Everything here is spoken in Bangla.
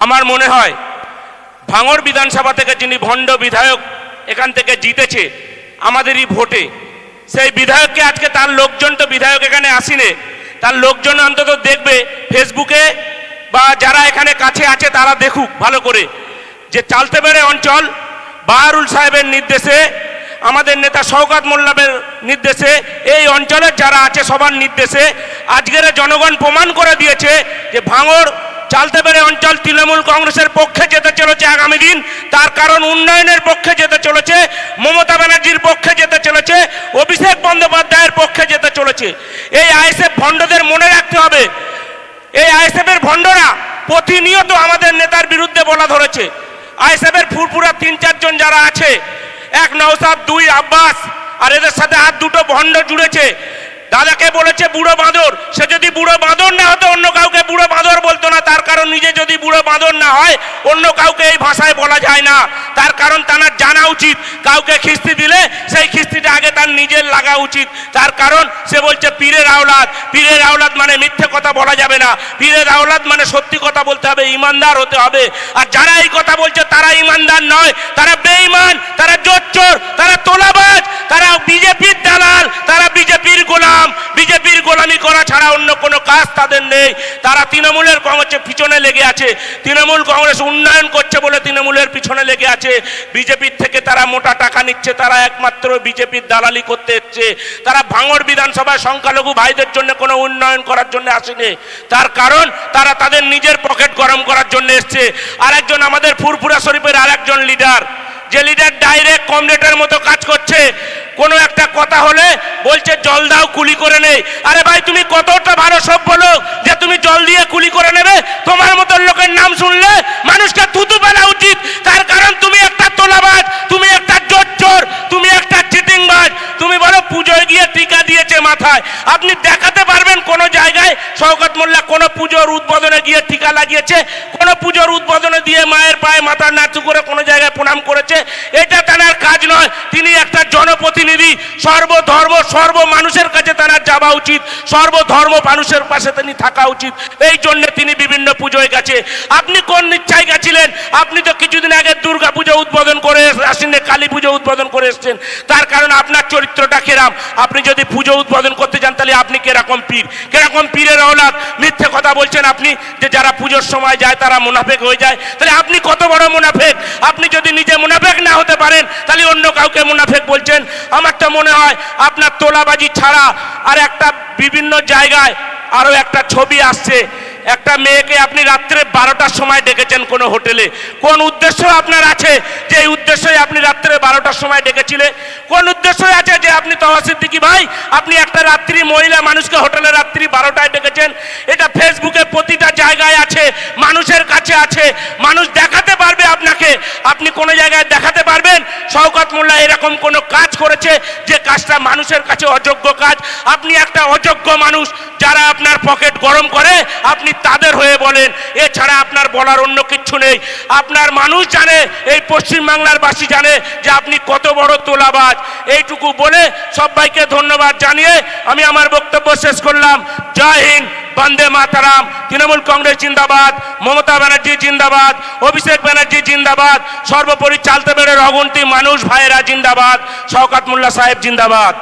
আমার মনে হয় ভাঙড় বিধানসভা থেকে যিনি ভণ্ড বিধায়ক এখান থেকে জিতেছে আমাদেরই ভোটে, সেই বিধায়ককে আজকে তার লোকজন তো বিধায়ক এখানে আসিনে, তার লোকজন অন্তত দেখবে ফেসবুকে বা যারা এখানে কাছে আছে তারা দেখুক ভালো করে। যে চালতেবেড়ে অঞ্চল, বাহারুল সাহেবের নির্দেশে, আমাদের নেতা শওকাত মোল্লাবের নির্দেশে, এই অঞ্চলের যারা আছে সবার নির্দেশে আজকের জনগণ প্রমাণ করে দিয়েছে যে ভাঙড় চালতে পেরে অঞ্চল তৃণমূল কংগ্রেসের পক্ষে যেতে চলেছে আগামী দিন, তার কারণ উন্নয়নের পক্ষে যেতে চলেছে, মমতা ব্যানার্জির পক্ষে যেতে চলেছে, অভিষেক বন্দ্যোপাধ্যায়ের পক্ষে যেতে চলেছে। এই আইএসএফ ভণ্ডদের মনে রাখতে হবে। এই আইএসএফের ভণ্ডরা প্রতিনিয়ত আমাদের নেতার বিরুদ্ধে বলা ধরেছে। আইএসএফের ফুরফুরা তিন চারজন যারা আছে, এক নৌসাদ দুই আব্বাস, আর এদের সাথে আর দুটো ভণ্ড জুড়েছে। দাদাকে বলেছে, বুড়ো বাঁদর। সে যদি বুড়ো বাঁদর না হতো, অন্য কাউকে বুড়ো বাঁদর বলতো না তার কারণ নিজে যদি বুড়ো বাঁদর না হয়, অন্য কাউকে এই ভাষায় বলা যায় না। তার কারণ তার জানা উচিত। কাউকে খিস্তি দিলে, সেই খিস্তিটা আগে তার নিজের লাগা উচিত। তার কারণ সে বলছে, পীরের আওলাদ। পীরের আওলাদ মানে মিথ্যে কথা বলা যাবে না। পীরের আওলাদ মানে সত্যি কথা বলতে হবে, ইমানদার হতে হবে। আর যারা এই কথা বলছে, তারা ইমানদার নয়। তারা বেঈমান, তারা জোচ্চোর তারা তোলাবাজ তারা বিজেপির দালাল তারা বিজেপির গোলাম বিজেপির গোলামি করা ছাড়া অন্য কোনো কাজ তাদের নেই। তারা তৃণমূলের কংগ্রেসের পিছনে লেগে আছে। তৃণমূল কংগ্রেস উন্নয়ন করছে বলে তৃণমূলের পিছনে লেগে আছে। বিজেপির থেকে তারা মোটা টাকা নিচ্ছে, তারা একমাত্র বিজেপির দালালি করতে এসছে। তারা ভাঙড় বিধানসভায় সংখ্যালঘু ভাইদের জন্য কোনো উন্নয়ন করার জন্য আসেনি। তার কারণ, তারা তাদের নিজের পকেট গরম করার জন্য এসছে। আর একজন আমাদের ফুরফুরা শরীফের আর একজন লিডার, যে লিডার ডাইরেক্ট কমরেডের মতো কাজ করছে। কোনো একটা কথা হলে বলছে, জল দাও, কুলি করে নেই। আরে ভাই, তুমি কতটা ভালো সভ্য লোক যে তুমি জল দিয়ে কুলি করে নেবে? তোমার মতো লোকের নাম শুনলে মানুষকে থুতু ফেলা উচিত। তার কারণ তুমি একটা তোলাবাজ, তুমি একটা জোচ্চোর তুমি একটা চিটিংবাজ। তুমি বলো, পুজোয় গিয়ে টিকা দিয়েছে মাথায়। আপনি দেখাতে পারবেন কোনো জায়গায় শওকত মোল্লা কোনো পুজোর উদ্বোধনে গিয়ে টিকা লাগিয়েছে, কোনো পুজোর উদ্বোধনে দিয়ে মায়ের পায়ে মাথা নাচু করে কোনো জায়গায় প্রণাম করেছে। এটা তার কাজ নয়, তিনি একটা জনপ্রতিনিধি। সর্বধর্ম, সর্ব মানুষের কাছে তারা যাওয়া উচিত। সর্বধর্ম মানুষের পাশে তিনি থাকা উচিত। এই জন্য তিনি বিভিন্ন পুজোয় গেছে। আপনি কোন নিচ্ছায় গেছিলেন? আপনি তো কিছুদিন আগে দুর্গা পুজো উদ্বোধন করে আসেন কালী পুজো উদ্বোধন করে এসছেন। তার কারণ আপনার চরিত্রটা কেরাম। আপনি যদি পুজো উদ্বোধন করতে তাহলে আপনি কেরকম পীর? কেরকম পীরের অলাদ মিথ্যে কথা বলছেন আপনি যে যারা পুজোর সময় যায় তারা মুনাফেক হয়ে যায়। তাহলে আপনি কত বড় মুনাফেক? আপনি যদি নিজে মুনাফেক না হতে পারেন, তাহলে অন্য কাউকে মুনাফেক বলছেন। আমার তো মনে হয় আপনার তোলাবাজি ছাড়া আর একটা বিভিন্ন জায়গায় আরও একটা ছবি আসছে। একটা মেয়েকে আপনি রাত্রে বারোটার সময় ডেকেছেন কোনো হোটেলে। কোন উদ্দেশ্য আপনার আছে যে উদ্দেশ্যে আপনি রাত্রে বারোটার সময় ডেকেছিলেন কোন উদ্দেশ্য আছে যে আপনি তহা ভাই, আপনি একটা রাত্রি মহিলা মানুষকে হোটেলে রাত্রি বারোটায় ডেকেছেন? এটা ফেসবুকে প্রতিটা জায়গায় আছে, মানুষের কাছে আছে। মানুষ দেখাতে পারবে আপনাকে। আপনি কোনো জায়গায় দেখাতে পারবেন? শওকত মোল্লা এরকম কোনো কাজ করেছে যে কাজটা মানুষের কাছে অযোগ্য কাজ আপনি একটা অযোগ্য মানুষ যারা আপনার পকেট গরম করে আপনি তাদের হয়ে বলেন, এছাড়া আপনার বলার অন্য কিচ্ছু নেই। আপনার মানুষ জানে, এই পশ্চিমবাংলার বাসী জানে যে আপনি কত বড় তোলাবাজ। এইটুকু বলে সবাইকে ধন্যবাদ জানিয়ে আমি আমার বক্তব্য শেষ করলাম। জয় হিন্দ, বন্দে মাতারাম। তৃণমূল কংগ্রেস জিন্দাবাদ, মমতা ব্যানার্জি জিন্দাবাদ, অভিষেক ব্যানার্জি জিন্দাবাদ, সর্বোপরি চালতে বেড়ে অগুন্তি মানুষ ভাইয়েরা জিন্দাবাদ, শওকাত মোল্লা সাহেব জিন্দাবাদ।